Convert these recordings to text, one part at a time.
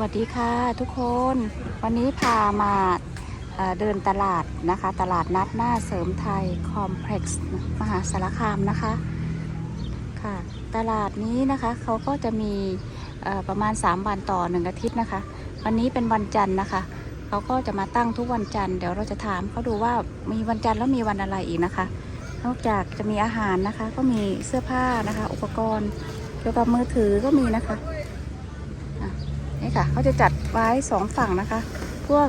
สวัสดีค่ะทุกคนวันนี้พามาเดินตลาดนะคะ ตลาดนัดหน้าเสริมไทยคอมเพล็กซ์มหาสารคามนะคะค่ะ ตลาดนี้นะคะเขาก็จะมีประมาณ 3 วันต่อหนึ่งอาทิตย์นะคะ วันนี้เป็นวันจันทร์นะคะเขาก็จะมาตั้งทุกวันจันทร์เดี๋ยวเราจะถามเขาดูว่ามีวันจันทร์แล้วมีวันอะไรอีกนะคะ นอกจากจะมีอาหารนะคะ ก็มีเสื้อผ้านะคะ อุปกรณ์เกี่ยวกับมือถือก็มีนะคะ นี่ค่ะเขาจะจัดไว้สองฝั่งนะคะ พวก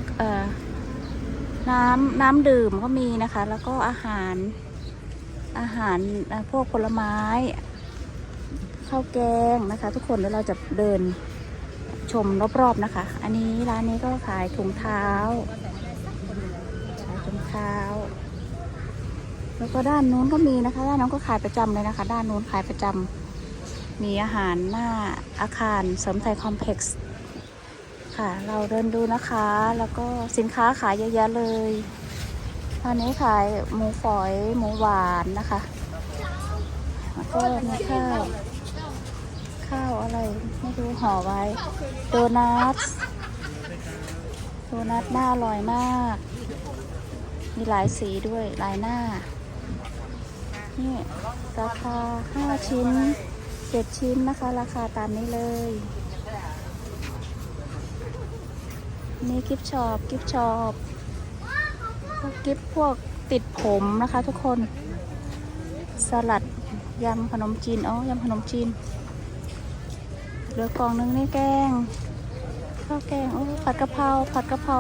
น้ำน้ำดื่มก็มีนะคะ แล้วก็อาหารอาหารพวกผลไม้ข้าวแกงนะคะ ทุกคนเดี๋ยวเราจะเดินชมรอบๆนะคะ อันนี้ร้านนี้ก็ขายถุงเท้าขายถุงเท้า แล้วก็ด้านนู้นก็มีนะคะ ด้านนู้นก็ขายประจำเลยนะคะ ด้านนู้นขายประจำมีอาหารหน้าอาคารเสริมไทยคอมเพล็กซ์ ค่ะ เราเดินดูนะคะ แล้วก็สินค้าขายเยอะแยะเลยตอนนี้ขายหมูฝอยหมูหวานนะคะแล้วก็มีข้าวข้าวอะไรไม่รู้ห่อไว้ โดนัทโดนัทหน้าอร่อยมาก มีหลายสีด้วยหลายหน้า นี่ราคา 5 ชิ้น 7 ชิ้นนะคะ ราคาตามนี้เลย นี่กิฟช็อปกิฟช็อปพวกกิฟพวกติดผมนะคะทุกคน สลัดยำขนมจีนอ๋อยำขนมจีนเหลือกล่องนึงนี่แกงข้าวแกงโอ้ผัดกะเพราผัดกะเพรา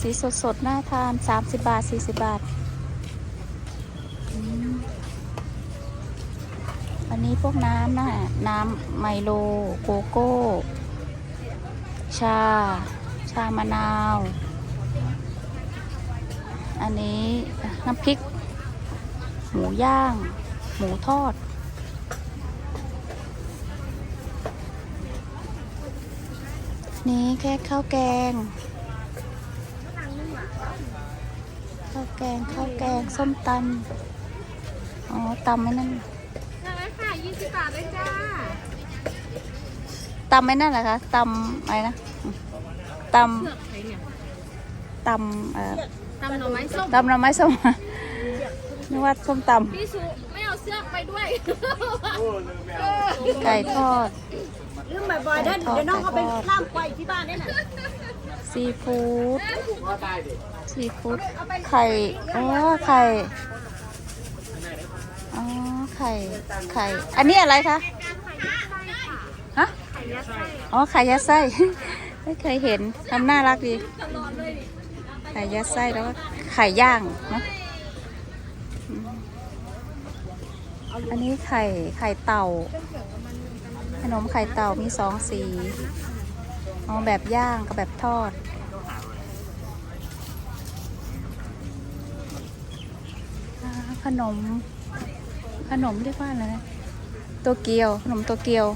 สีสดสดๆน่าทาน 30 บาท 40 บาท อันนี้พวกน้ำนะน้ำไมโล โกโก้ ชา ชามะนาว อันนี้น้ำพริก หมูย่าง หมูทอด นี่แค่ข้าวแกง ข้าวแกง ข้าวแกง ส้มตำ อ๋อตำไม่นั่นนั่นเลยค่ะยี่สิบบาทเลยจ้าตำไม่นั่นเหรอคะตำอะไรนะ ตเลือกใครเนี่ยำตำเอ่อตำหน่อไม้ส้มตำหน่อไม้ส้มนึกว่าส้มตพี่สุไม่เอาเสื้อกไปด้วยำไก่ทอด ลืมบ่อยๆได้เดี๋ยวน้องเอาไปล่ามไก่ที่บ้านได้น่ะซีฟู้ดซีฟู้ดไข่อ๋อไข่อ๋อไข่ไข่อันนี้อะไรคะฮะอ๋อไข่ยัดไส้ ไม่เคยเห็นทำน่ารักดี ไข่ยัดไส้แล้วก็ไข่ย่างเนอะอันนี้ไข่ไข่เต่า ขนมไข่เต่ามีสองสีอ๋อแบบย่างกับแบบทอดอขนม ขนมเรียกว่าอะไรนะโตเกียว ขนมโตเกียว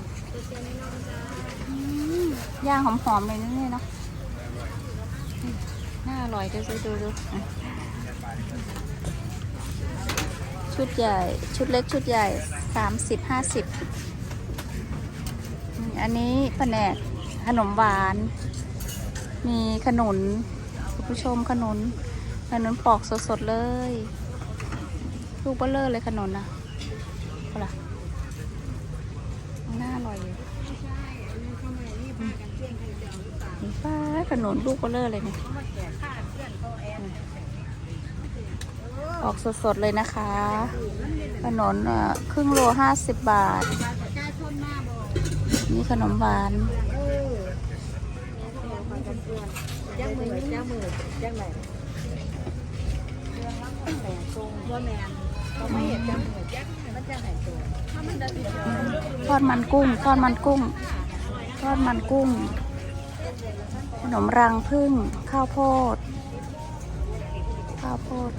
ย่างหอมๆเลยนะเนี่ยเนาะอืมน่าอร่อยดูดูดูดูอะชุดใหญ่ ชุดเล็กชุดใหญ่สามสิบห้าสิบอันนี้แผนกขนมหวาน มีขนุนคุณผู้ชมขนุนขนุนปอกสดๆเลย ลูกเบลเลอร์เลยขนุนนะเอาล่ะน่าอร่อยอยู่นี่ป้า ขนุนลูกเบลเลอร์เลยนี่ยออกสดๆเลยนะคะขนมครึ่งโลห้าสิบบาท นี่ขนมหวานย่างมือย่างมือย่างไหนทอดมันกุ้งทอดมันกุ้งทอดมันกุ้ง ขนมรังพึ่งข้าวโพด ข้าวโพด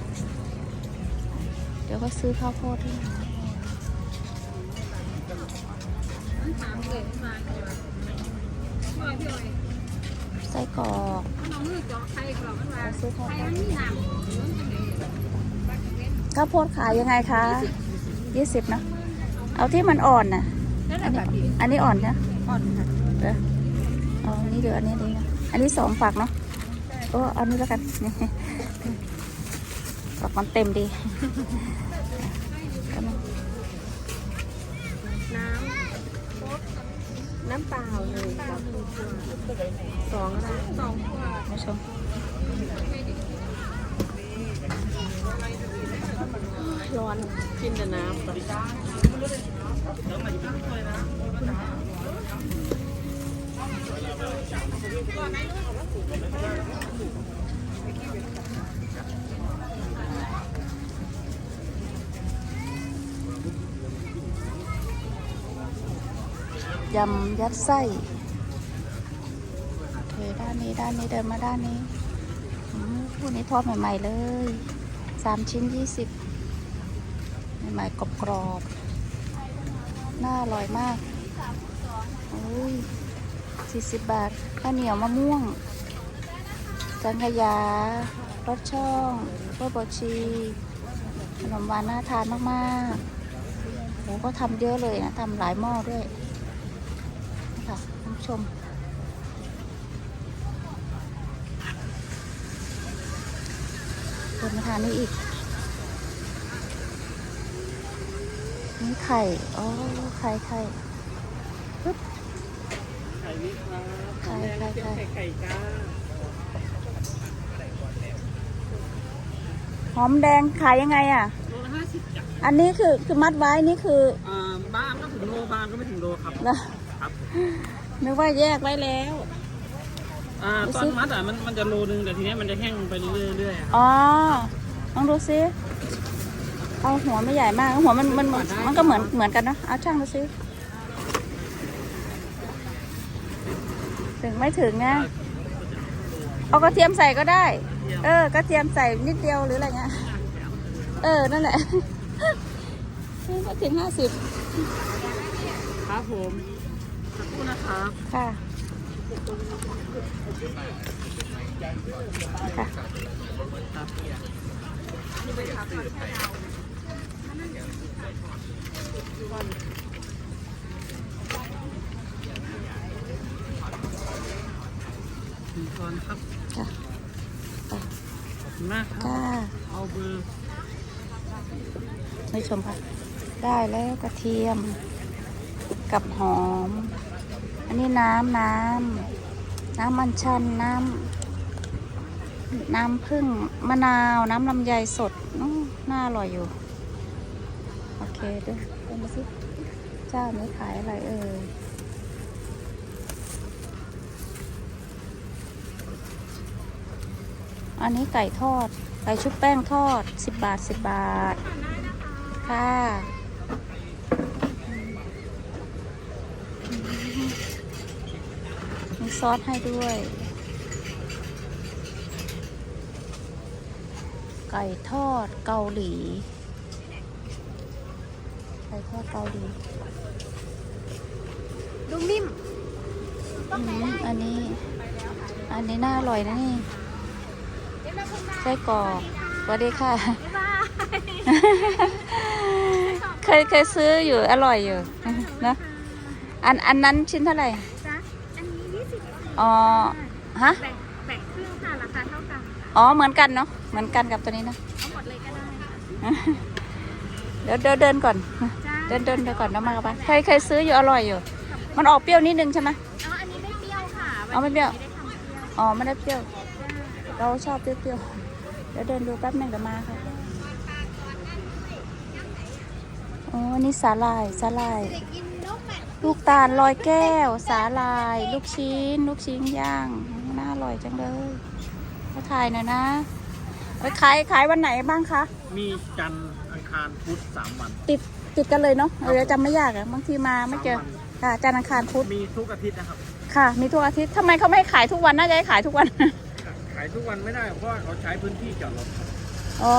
เดี๋ยวก็ซื้อข้าวโพดให้หน่อยไส้กรอกน้องมือจอกไข่กรอบมันมาซื้อข้าวไข่โพมันดมีน้ำข้าวโพดขายยังไงคะยี่สิบนะเอาที่มันอ่อนน่ะนั่นแหอัละนนี้แบบนี้อันนี้อ่อนใช่ไหมอ่อนค่ะเอออ๋อนี่เดี๋ยวอันนี้ดีนะ อันนี้สองฝักเนาะโอ้เอานี้แล้วกันฝักมันเต็มดีน้ำน้ำเปล่าเลยสองนะสองขวดผู้ชมร้อนกินแต่น้ำ ยำยัดไส้โอเคด้านนี้ด้านนี้เดินมาด้านนี้อู้นี้ทอดใหม่ ๆ เลยสามชิ้นยี่สิบใหม่ๆกรอบๆน่าอร่อยมากโอ้ย สี่สิบบาทข้าวเหนียวมะม่วงจังขยารสช่องรสบดชีขนมหวานน่าทานมากๆโหก็ทำเยอะเลยนะทำหลายหม้อด้วยค่ะคุณผู้ชมคนมาทานนี่อีก นี่ไข่ อ๋อ ไข่ไข่ปึ๊บ ไข่วิครับไข่ไข่ไข่ไข่ไข่จ้าหอมแดงขายยังไงอะ โลละห้าสิบจ้ะอันนี้คือคือมัดไว้นี่คืออ่าบ้านก็ถึงโลบางก็ไม่ถึงโลครับแล้วครับนึกว่าแยกไว้แล้ว อ่าตอนมัดอะมันมันจะโลนึงแต่ทีเนี้ยมันจะแห้งไปเรื่อยๆเรื่อยๆครับอ๋อลองดูซิเอาหัวไม่ใหญ่มากหัวมันมันมันก็เหมือนเหมือนกันเนะเอาช่างดูซิ ถึงไม่ถึงนะ เอากระเทียมใส่ก็ได้ เออกระเทียมใส่นิดเดียวหรืออะไรเงี้ย เออ นั่นแหละก็ถึงห้าสิบครับผมสักครู่นะครับค่ะค่ะ หนึ่งช้อนครับค่ะขอบคุณมากครับค่ะเอาเบอร์ให้ชมค่ะได้แล้วกระเทียม กับหอม อันนี้น้ำน้ำน้ำมันชันน้ำน้ำผึ้งมะนาวน้ำลำไยสดอื้อน่าอร่อยอยู่ โอเคเด้วยเดินมาสิเจ้านี้ขายอะไรเอ่ย อันนี้ไก่ทอด ไก่ชุบแป้งทอด 10 บาท 10 บาท ค่ะ มีซอสให้ด้วย ไก่ทอดเกาหลี ไก่ทอดเกาหลีดูนิ่มอืมอันนี้ อันนี้น่าอร่อยนะนี่ ไส้กรอกสวัสดีค่ะเคยเคยซื้ออยู่อร่อยอยู่นะอันอันนั้นชิ้นเท่าไหร่จ้ะอันนี้ยี่สิบอ๋อฮะแบ่งแบ่งครึ่งค่ะราคาเท่ากันค่ะอ๋อเหมือนกันเนาะเหมือนกันกับตัวนี้นะเอาหมดเลยก็ได้ค่ะเดี๋ยวเดินเดินก่อนจ้าเดินเดินเดินก่อนแล้วมากันเคยเคยซื้ออยู่อร่อยอยู่ มันออกเปรี้ยวนิดนึงใช่ไหมเอาอันนี้ไม่เปรี้ยวค่ะเอาไม่เปรี้ยวไม่ได้ทำเปรี้ยวอ๋อไม่ได้เปรี้ยว เราชอบเปรี้ยวๆเดี๋ยวเดินดูแป๊บหนึงเดี๋ยวมาค่ะอ๋อนี่สาลายสาลาย ลูกตาลลอยแก้ว สาลาย ลูกชิ้น ลูกชิ้นย่างน่าอร่อยจังเลยเขาถ่ายหน่อยนะไปขายขายวันไหนบ้างคะ มีจันทร์อังคารพุธสามวัน ติดติดกันเลยเนาะเออจำไม่ยากอะบางทีมาไม่เจอสามวันค่ะจันทร์อังคารพุธมีทุกอาทิตย์นะครับ ค่ะ มีทุกอาทิตย์ทำไมเขาไม่ให้ขายทุกวันน่าจะให้ขายทุกวันขายทุกวันไม่ได้เพราะว่าเขาใช้พื้นที่จอดรถอ๋อ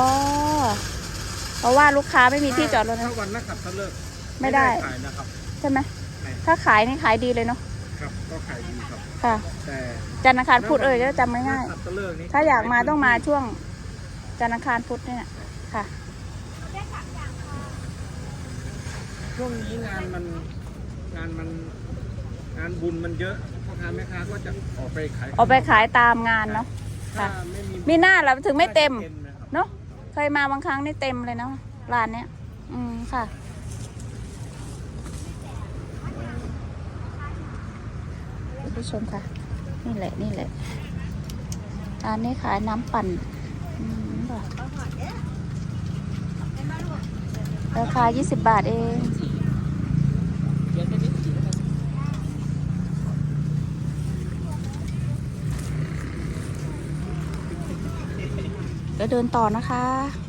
เพราะว่าลูกค้าไม่มีที่จอดรถนะถ้าวันนักขับเขาเลิกไม่ได้ขายนะครับใช่ไหมใช่ถ้าขายนี่ขายดีเลยเนาะครับก็ขายดีครับค่ะแต่จันทร์อังคารพุธเออจะจำไม่ง่ายนัขับเขาเลิกนี่ถ้าอยากมาต้องมาช่วง จันทร์อังคารพุธเนี่ยค่ะช่วงนี้งานมันงานมันงานบุญมันเยอะค้าแม่ค้าก็จะออกไปขายออกไปขายตามงานเนาะถ้า ค่ะ ไม่มีมีหน้าเราถึงไม่เต็ม นะครับเนาะเคยมาบางครั้งนี่เต็มเลยเนาะร้านเนี้ย อืมค่ะ คุณผู้ชมค่ะ นี่แหละนี่แหละร้านนี้ขายน้ำปั่นอืมค่ะราคา 20 บาทเอง ก็เดินต่อนะคะ